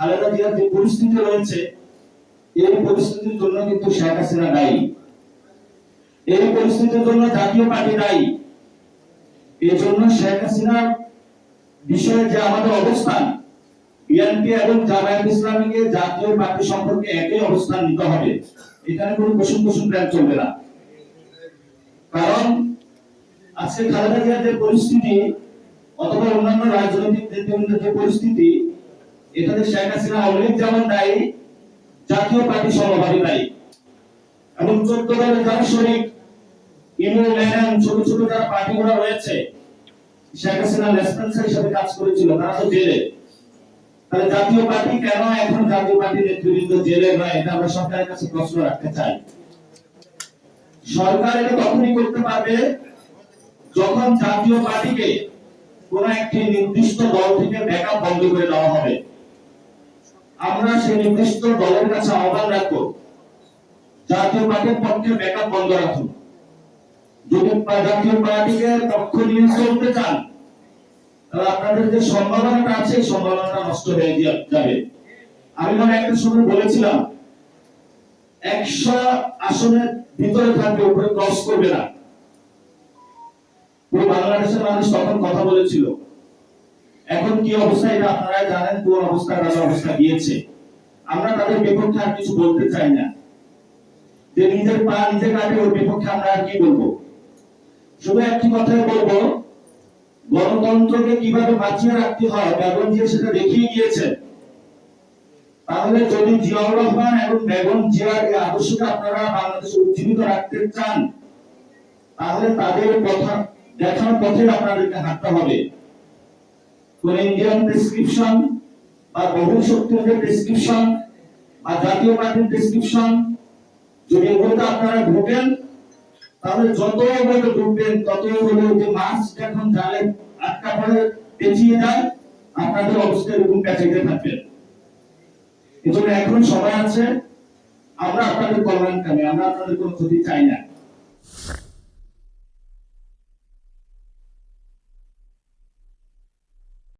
খালেদা জিয়ার যে পরিস্থিতি রয়েছে, এই পরিস্থিতির জন্য কিন্তু শেখ হাসিনা দায়ী। এই পরিস্থিতির জন্য জাতীয় পার্টি দায়ী। এই জন্য শেখ হাসিনার বিষয়ে যে আমাদের অবস্থান, বিএনপি এবং জামায়াত ইসলামীকে জাতীয় পার্টি সম্পর্কে একই অবস্থান নিতে হবে। এখানে কোনো কুসুম কুসুম প্ল্যান চলবে না। কারণ আজকে খালেদা জিয়ার যে পরিস্থিতি, অথবা অন্যান্য রাজনৈতিক নেতৃবৃন্দের যে পরিস্থিতি এখানে শেখ হাসিনা অনেক যেমন দায়ী, জাতীয় পার্টি সমভাবে দায়ী। এবং চোদ্দ দলের যারা শরিক ইউনিয়ন ছোট ছোট যারা পার্টিগুলো রয়েছে, শেখ হাসিনা রেসপন্সার হিসাবে কাজ করেছিল, তারা তো জেলে। তাহলে জাতীয় পার্টি কেন এখন জাতীয় পার্টির নেতৃবৃন্দ জেলে নয়? এটা আমরা সরকারের কাছে প্রশ্ন রাখতে চাই। সরকার এটা তখনই করতে পারবে যখন জাতীয় পার্টিকে কোন একটি নির্দিষ্ট দল থেকে ব্যাকআপ বন্ধ করে দেওয়া হবে। আমরা সেই নির্দিষ্ট দলের কাছে আহ্বান রাখব। জাতীয় পার্টির পক্ষে ব্যাকআপ বন্ধ রাখুন। যদি জাতীয় পার্টিকে পক্ষ নিয়ে চলতে চান, তাহলে আপনাদের যে সম্ভাবনাটা আছে এই সম্ভাবনাটা নষ্ট হয়ে যাবে। আমি মনে একটা সময় বলেছিলাম, একশো আসনের ভিতরে থাকবে, উপরে ক্রস করবে না। পুরো বাংলাদেশের মানুষ তখন কথা বলেছিল। এখন কি অবস্থা এটা আপনারা জানেন, কোন অবস্থা তাদের অবস্থা গিয়েছে। আমরা তাদের বিপক্ষে আর কিছু বলতে চাই না। যে নিজের পা নিজে কাটে, ওর বিপক্ষে আমরা আর কি বলব? শুধু একটি কথাই বলব, গণতন্ত্রকে কীভাবে বাঁচিয়ে রাখতে হয়, বেগম জিয়া সেটা দেখিয়ে গিয়েছেন তাহলে যদি জিয়াউর রহমান এবং বেগম জিয়ার এই আদর্শকে আপনারা বাংলাদেশে উজ্জীবিত রাখতে চান, তাহলে তাদের কথা দেখানোর পথে আপনাদেরকে হাঁটতে হবে। কোন ইন্ডিয়ান প্রেসক্রিপশন বা বহু শক্তির যে প্রেসক্রিপশন বা জাতীয় পার্টির প্রেসক্রিপশন যদি এগুলোতে আপনারা ঢোকেন, তাহলে যত ঢুকবেন, তত হলো যে যখন জালে আটকা পড়ে পেঁচিয়ে যায়, আপনাদের অবস্থা এরকম পেঁচাইতে থাকবেন এজন্য এখন সময় আছে, আমরা আপনাদের কল্যাণকামী, আমরা আপনাদের কোনো ক্ষতি চাই না।